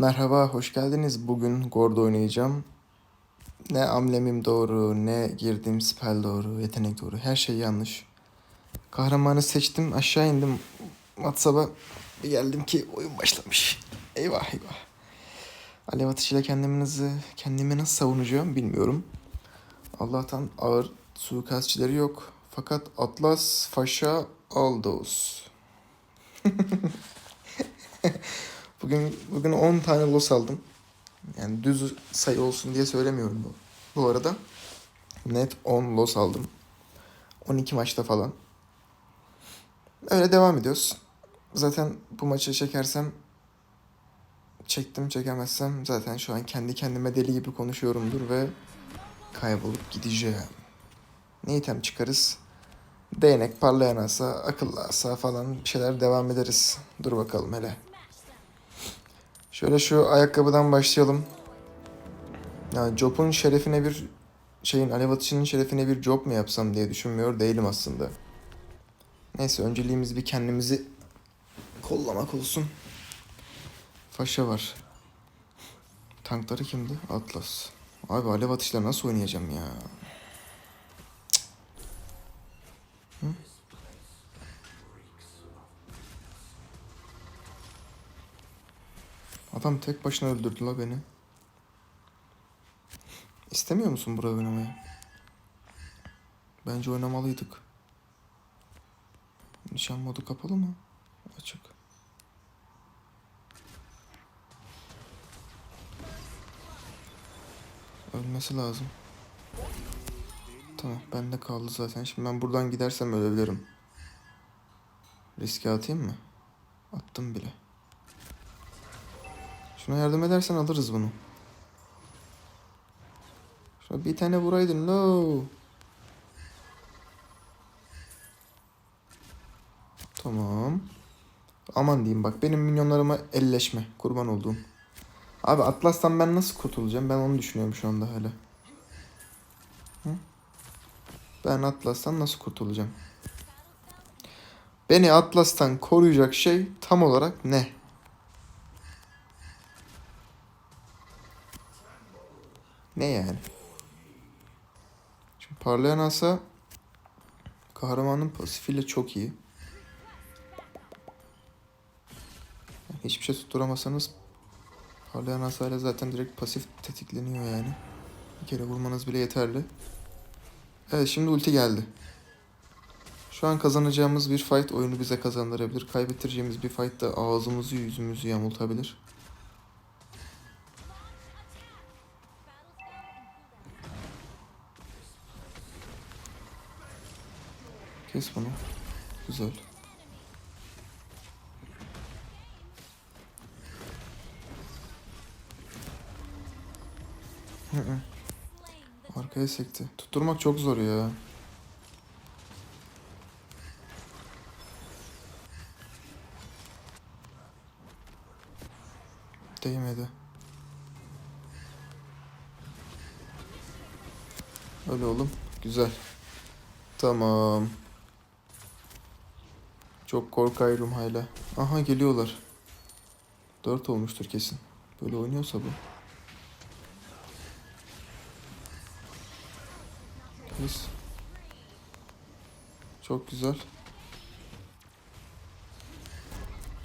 Merhaba, hoş geldiniz. Bugün Gord oynayacağım. Ne amblemim doğru, ne girdiğim spell doğru, yetenek doğru. Her şey yanlış. Kahramanı seçtim, aşağı indim. WhatsApp'a geldim ki oyun başlamış. Eyvah eyvah. Alev atışıyla kendimizi, kendimi nasıl savunacağım bilmiyorum. Allah'tan ağır suikastçileri yok. Fakat Atlas, Faşa, Aldos. Bugün bugün 10 tane loss aldım. Yani düz sayı olsun diye söylemiyorum bu. Bu arada net 10 loss aldım. 12 maçta falan. Öyle devam ediyoruz. Zaten bu maçı çekersem çektim çekemezsem zaten şu an kendi kendime deli gibi konuşuyorumdur ve kaybolup gideceğim. Ne item çıkarız? Değnek, parlayan asa, akıllı asa falan bir şeyler devam ederiz. Dur bakalım hele. Şöyle şu ayakkabıdan başlayalım. Yani Job'un şerefine bir şeyin alev atışının şerefine bir job mu yapsam diye düşünmüyor değilim aslında. Neyse önceliğimiz bir kendimizi kollamak olsun. Faşa var. Tankları kimdi? Atlas. Abi alev atışları nasıl oynayacağım ya? Adam tek başına öldürdü la beni. İstemiyor musun buraya oynamayı? Bence oynamalıydık. Nişan modu kapalı mı? Açık. Ölmesi lazım. Tamam bende kaldı zaten. Şimdi ben buradan gidersem ölebilirim. Riske atayım mı? Attım bile. Şuna yardım edersen alırız bunu. Şuna bir tane vuraydın no. Tamam. Aman diyeyim bak benim minyonlarıma elleşme. Kurban olduğum. Abi Atlas'tan ben nasıl kurtulacağım? Ben onu düşünüyorum şu anda hala. Hı? Ben Atlas'tan nasıl kurtulacağım? Beni Atlas'tan koruyacak şey tam olarak ne? Ne yani? Şimdi parlayan asa kahramanın pasifiyle çok iyi. Yani hiçbir şey tutturamasanız parlayan asayla zaten direkt pasif tetikleniyor yani. Bir kere vurmanız bile yeterli. Evet şimdi ulti geldi. Şu an kazanacağımız bir fight oyunu bize kazandırabilir. Kaybettireceğimiz bir fight da ağzımızı yüzümüzü yamultabilir. Kes bunu. Güzel. Arkaya sekti. Tutturmak çok zor ya. Değmedi. Öyle oğlum. Güzel. Tamam. Çok korkuyorum hala. Aha geliyorlar. Dört olmuştur kesin. Böyle oynuyorsa bu. Kes. Çok güzel.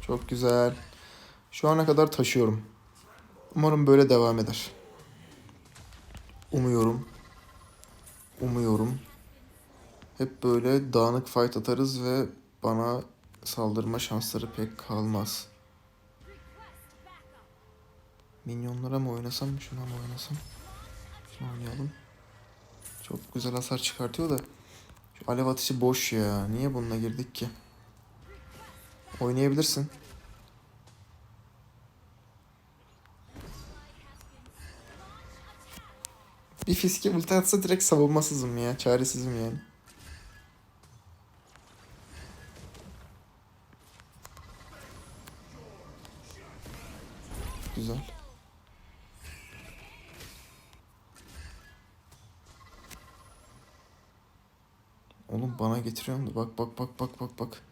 Çok güzel. Şu ana kadar taşıyorum. Umarım böyle devam eder. Umuyorum. Umuyorum. Hep böyle dağınık fight atarız ve bana saldırma şansları pek kalmaz. Minyonlara mı oynasam, şuna mı oynasam? Şunu oynayalım. Çok güzel hasar çıkartıyor da. Şu alev atışı boş ya. Niye bununla girdik ki? Oynayabilirsin. Bir fiske ulti atsa direkt savunmasızım ya. Çaresizim yani. Güzel. Oğlum bana getiriyorsun da bak bak bak bak bak bak.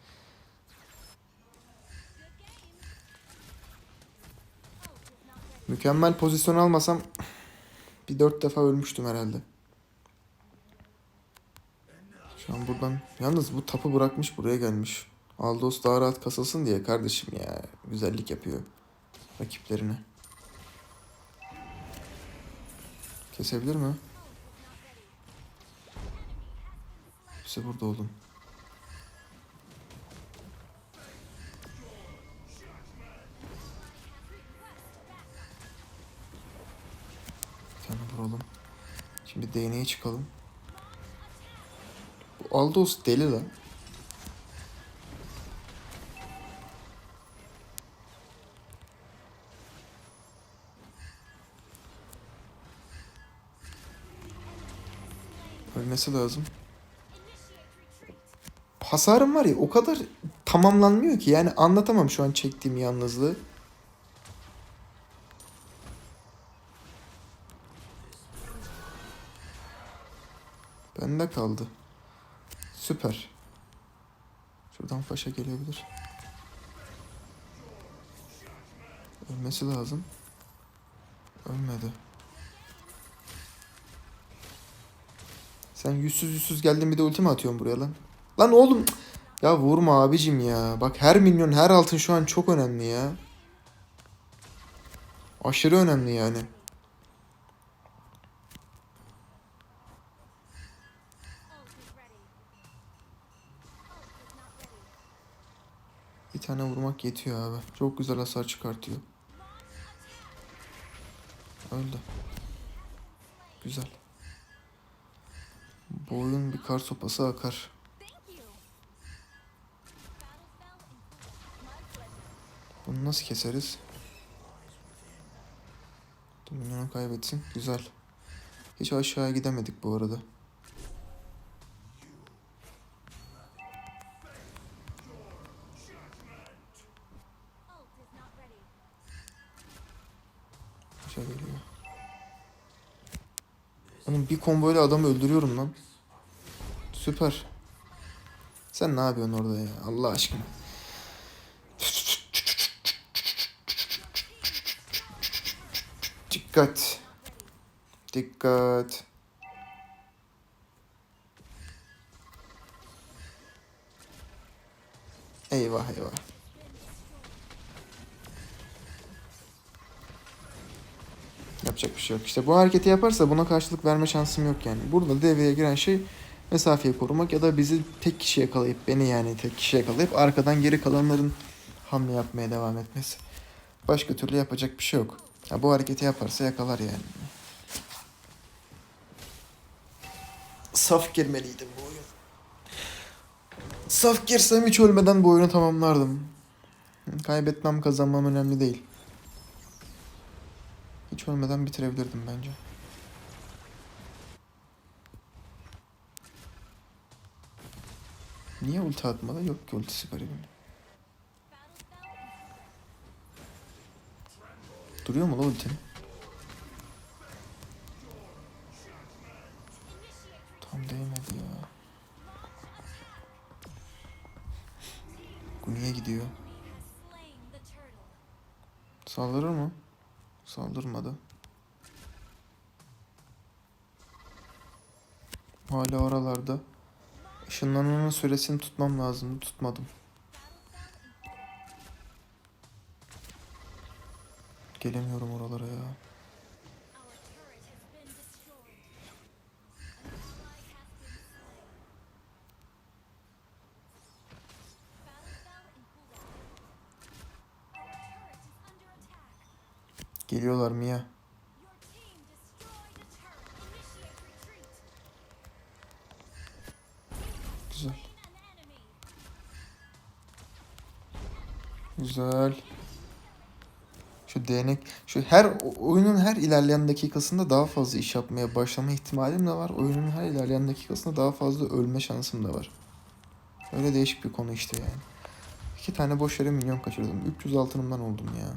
Mükemmel pozisyon almasam bir dört defa ölmüştüm herhalde. Şu an buradan... Yalnız bu tapı bırakmış buraya gelmiş. Aldos daha rahat kasılsın diye kardeşim ya. Güzellik yapıyor rakiplerine. Kesebilir mi? Hepsi burada oğlum. Tane vuralım. Şimdi DNA'ya çıkalım. Bu Aldos deli lan. Ölmesi lazım. Hasarım var ya o kadar tamamlanmıyor ki yani anlatamam şu an çektiğim yalnızlığı. Bende kaldı. Süper. Şuradan faşa gelebilir. Ölmesi lazım. Ölmedi. Sen yüzsüz yüzsüz geldin bir de ulti atıyorsun buraya lan? Lan oğlum. Ya vurma abicim ya. Bak her milyon her altın şu an çok önemli ya. Aşırı önemli yani. Bir tane vurmak yetiyor abi. Çok güzel hasar çıkartıyor. Öldü. Güzel. Bu oyun bir kar sopası akar. Bunu nasıl keseriz? Dominyonu kaybetsin. Güzel. Hiç aşağıya gidemedik bu arada. Aşağı geliyor. Oğlum bir komboyla adamı öldürüyorum lan. Süper. Sen ne yapıyorsun orada ya Allah aşkına? Dikkat. Dikkat. Eyvah eyvah. Yapacak bir şey yok. İşte bu hareketi yaparsa buna karşılık verme şansım yok yani. Burada devreye giren şey mesafeyi korumak ya da bizi tek kişi yakalayıp beni yani tek kişi yakalayıp arkadan geri kalanların hamle yapmaya devam etmesi. Başka türlü yapacak bir şey yok. Ya bu hareketi yaparsa yakalar yani. Saf girmeliydim bu oyun. Saf girsem hiç ölmeden bu oyunu tamamlardım. Kaybetmem kazanmam önemli değil. Hiç ölmeden bitirebilirdim bence. Niye ulti atmadı? Yok ki ultisi garibim. Duruyor mu la ultin? Tam değmedi ya. Bu niye gidiyor? Saldırır mı? Saldırmadı. Hala oralarda. Işınlanmanın süresini tutmam lazım. Tutmadım. Gelemiyorum oralara ya. Geliyorlar Mia. Güzel. Şu değnek, şu her oyunun her ilerleyen dakikasında daha fazla iş yapmaya başlama ihtimalim de var. Oyunun her ilerleyen dakikasında daha fazla ölme şansım da var. Öyle değişik bir konu işte yani. İki tane boş yere milyon kaçırdım. 300 altınımdan oldum ya.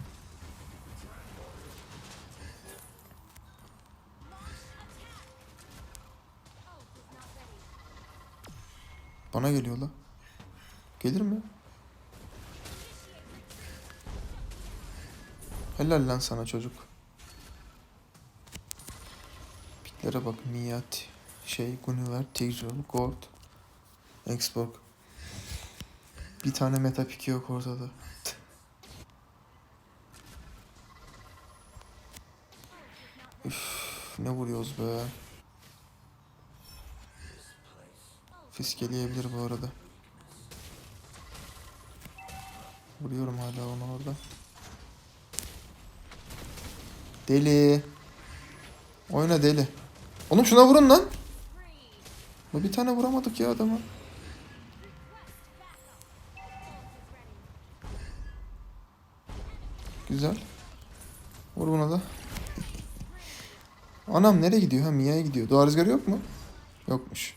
Bana geliyor la. Gelir mi? Helal lan sana çocuk. Piklere bak. Miyat, şey, Guniver, Tigreal, Gold, Xbox. Bir tane meta piki yok ortada. Üf, ne vuruyoruz be. Fiskeleyebilir bu arada. Vuruyorum hala onu orada. Deli. Oyna deli. Oğlum şuna vurun lan. Bu bir tane vuramadık ya adama. Güzel. Vur buna da. Anam nereye gidiyor? Ha Mia'ya gidiyor. Doğa rüzgarı yok mu? Yokmuş.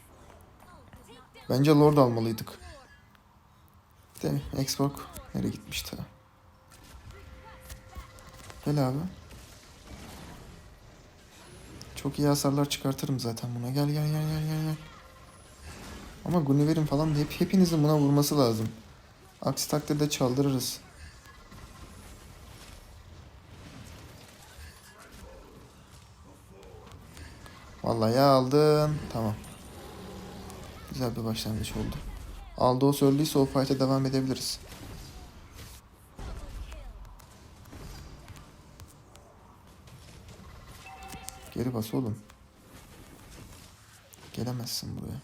Bence Lord almalıydık. Değil mi? Xbox nereye gitmişti? Gel abi. Çok iyi hasarlar çıkartırım zaten buna. Gel gel gel gel gel. Ama Gunniver'in falan hep hepinizin buna vurması lazım. Aksi takdirde çaldırırız. Vallahi aldın. Tamam. Güzel bir başlangıç oldu. Aldos öldüyse o fight'e devam edebiliriz. Geri bas oğlum. Gelemezsin buraya.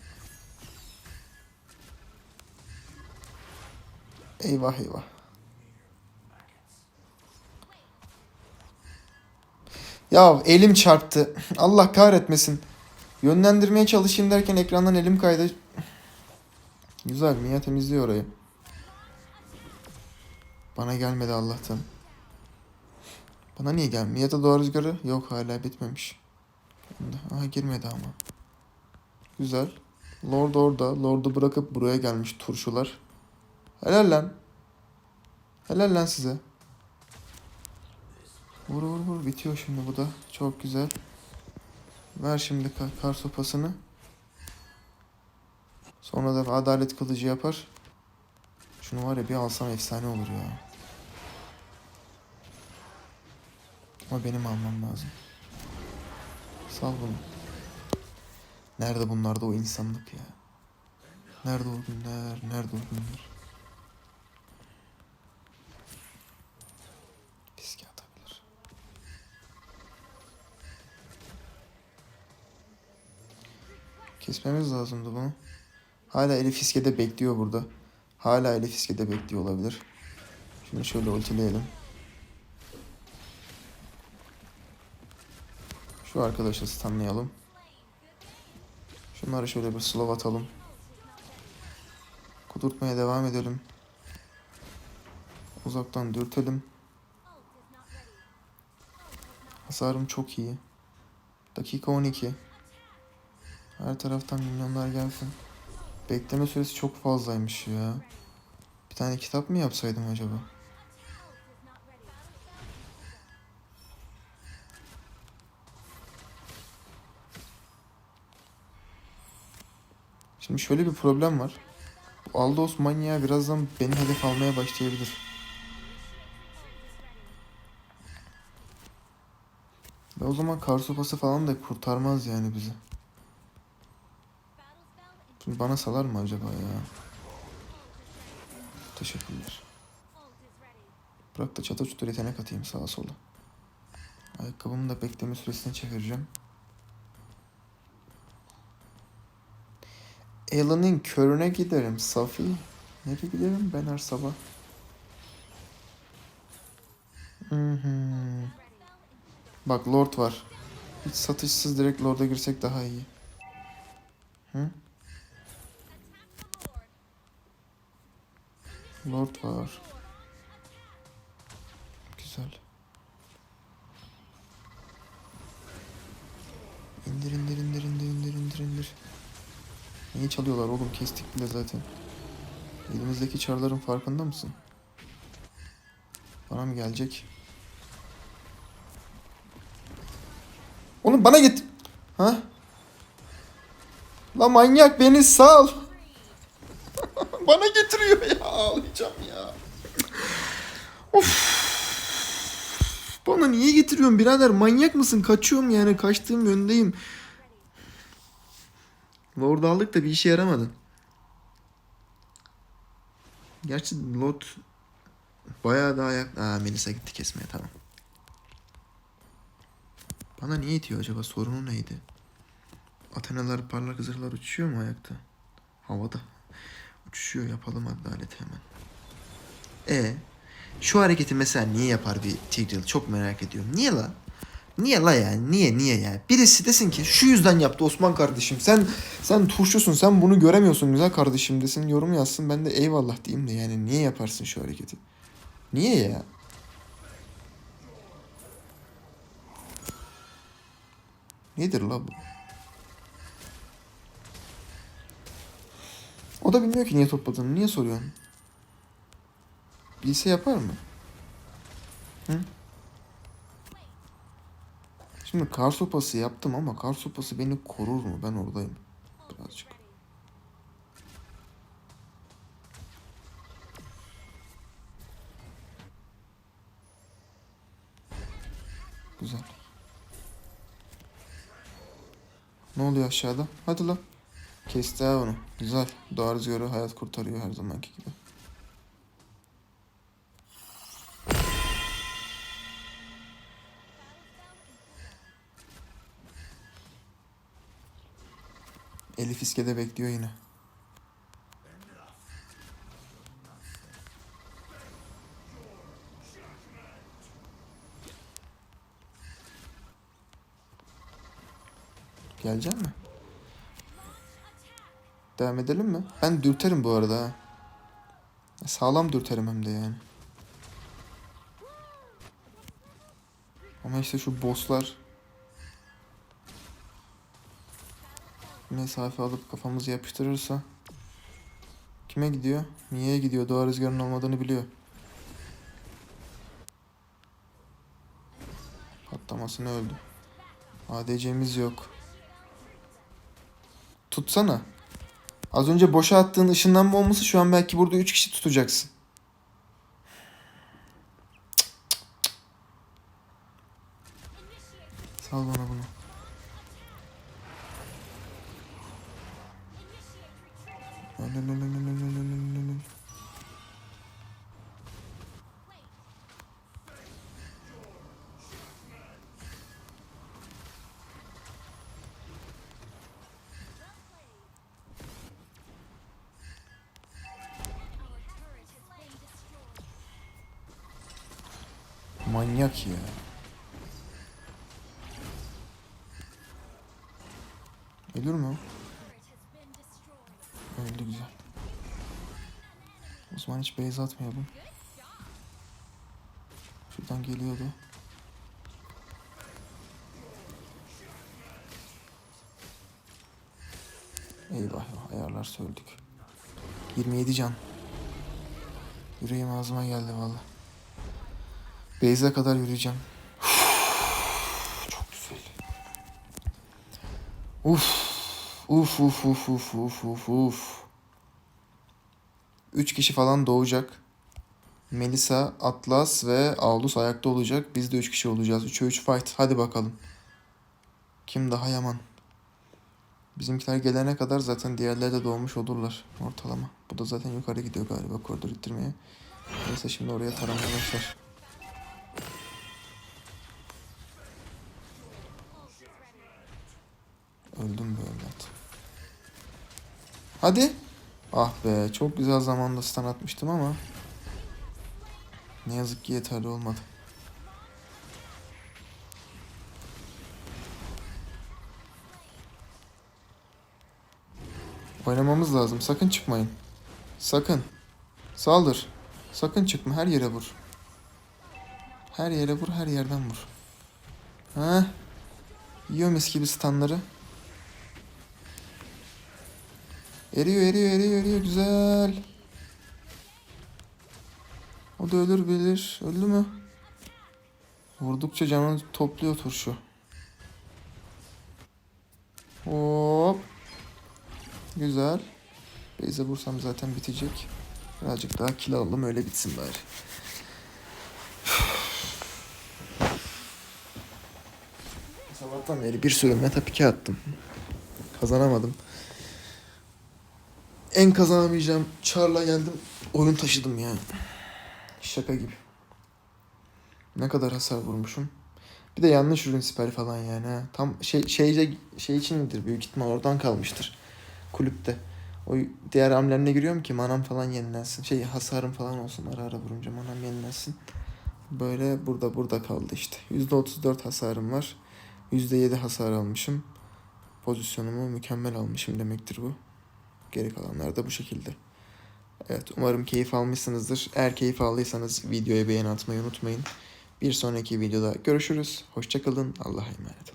Eyvah eyvah. Ya elim çarptı. Allah kahretmesin. Yönlendirmeye çalışayım derken ekrandan elim kaydı. Güzel Mia temizliyor orayı. Bana gelmedi Allah'tan. Bana niye gelmiyor? Ya da doğa rüzgarı? Yok hala bitmemiş. Aha girmedi ama. Güzel. Lord orada. Lord'u bırakıp buraya gelmiş turşular. Helal lan. Helal lan size. Vur vur vur. Bitiyor şimdi bu da. Çok güzel. Ver şimdi kar, kar sopasını. Sonra da adalet kılıcı yapar. Şunu var ya bir alsam efsane olur ya. Ama benim almam lazım. Sal bunu. Nerede bunlarda o insanlık ya? Nerede o günler? Nerede o günler? Riske atabilir. Kesmemiz lazımdı bunu. Hala Elif Fiske'de bekliyor burada. Hala Elif Fiske'de bekliyor olabilir. Şimdi şöyle ultileyelim. Şu arkadaşı stunlayalım. Şunları şöyle bir slow atalım. Kudurtmaya devam edelim. Uzaktan dürtelim. Hasarım çok iyi. Dakika 12. Her taraftan milyonlar gelsin. Bekleme süresi çok fazlaymış ya. Bir tane kitap mı yapsaydım acaba? Şimdi şöyle bir problem var. Bu Aldos manyağı birazdan beni hedef almaya başlayabilir. Ve o zaman kar sopası falan da kurtarmaz yani bizi. Şimdi bana salar mı acaba ya? Teşekkürler. Bırak da çatır çutur yetenek atayım sağa sola. Ayakkabımı da bekleme süresine çevireceğim. Alan'ın körüne giderim Safi. Nereye giderim ben her sabah? Hı hı. Bak Lord var. Hiç satışsız direkt Lord'a girsek daha iyi. Hı? Lord var. Güzel. İndir indir indir. Niye çalıyorlar oğlum kestik bile zaten. Elimizdeki çarların farkında mısın? Bana mı gelecek? Oğlum bana git. Ha? La manyak beni sal. bana getiriyor ya ağlayacağım ya. Of. Bana niye getiriyorsun birader manyak mısın? Kaçıyorum yani kaçtığım yöndeyim. Lord aldık da bir işe yaramadı. Gerçi Lord bayağı daha ayak... Aa Melisa gitti kesmeye tamam. Bana niye itiyor acaba? Sorunu neydi? Atenalar parlak zırhlar uçuyor mu ayakta? Havada. Uçuşuyor yapalım adaleti hemen. E şu hareketi mesela niye yapar bir Tigreal? Çok merak ediyorum. Niye la? Niye la yani? Niye niye yani? Birisi desin ki şu yüzden yaptı Osman kardeşim. Sen sen turşusun. Sen bunu göremiyorsun güzel kardeşim desin. Yorum yazsın. Ben de eyvallah diyeyim de yani niye yaparsın şu hareketi? Niye ya? Nedir la bu? O da bilmiyor ki niye topladığını. Niye soruyorsun? Bilse yapar mı? Hı? Şimdi kar sopası yaptım ama kar sopası beni korur mu? Ben oradayım. Birazcık. Güzel. Ne oluyor aşağıda? Hadi lan. Kesti ha onu. Güzel. Doğa rüzgarı hayat kurtarıyor her zamanki gibi. Elif iskede bekliyor yine. Gelecek mi? Devam edelim mi? Ben dürterim bu arada. Sağlam dürterim hem de yani. Ama işte şu bosslar mesafe alıp kafamızı yapıştırırsa kime gidiyor? Mia'ya gidiyor. Doğa rüzgarının olmadığını biliyor. Patlamasını öldü. ADC'miz yok. Tutsana. Az önce boşa attığın ışınlanma olması şu an belki burada 3 kişi tutacaksın. Sal bana bunu. Маньяк я. O zaman hiç base atmayalım. Şuradan geliyordu. Eyvah ayarlar söldük. 27 can. Yüreğim ağzıma geldi valla. Base'e kadar yürüyeceğim. Çok güzel. Uf. Uf uf uf uf uf uf uf. Üç kişi falan doğacak. Melisa, Atlas ve Aulus ayakta olacak. Biz de üç kişi olacağız. 3'e 3 fight. Hadi bakalım. Kim daha yaman? Bizimkiler gelene kadar zaten diğerleri de doğmuş olurlar ortalama. Bu da zaten yukarı gidiyor galiba koridor ittirmeye. Neyse şimdi oraya taramaya başlar. Öldüm be evlat. Hadi. Ah be çok güzel zamanda stun atmıştım ama. Ne yazık ki yeterli olmadı. Oynamamız lazım. Sakın çıkmayın. Sakın. Saldır. Sakın çıkma. Her yere vur. Her yere vur. Her yerden vur. Ha? Yiyor mis gibi stunları. Eriyor eriyor eriyor eriyor güzel. O da ölür bilir. Öldü mü? Vurdukça canını topluyor turşu. Hop. Güzel. Beyze vursam zaten bitecek. Birazcık daha kill alalım öyle bitsin bari. Sabahtan beri bir sürü meta pike attım. Kazanamadım. En kazanamayacağım çarla geldim. Oyun taşıdım yani. Şaka gibi. Ne kadar hasar vurmuşum. Bir de yanlış ürün siperi falan yani. Tam şey şeyce şey içindir büyük ihtimal oradan kalmıştır. Kulüpte. O diğer hamlemle giriyorum ki manam falan yenilensin. Şey hasarım falan olsun ara ara vurunca manam yenilensin. Böyle burada burada kaldı işte. %34 hasarım var. %7 hasar almışım. Pozisyonumu mükemmel almışım demektir bu. Geri kalanlar da bu şekilde. Evet umarım keyif almışsınızdır. Eğer keyif aldıysanız videoya beğeni atmayı unutmayın. Bir sonraki videoda görüşürüz. Hoşçakalın. Allah'a emanet.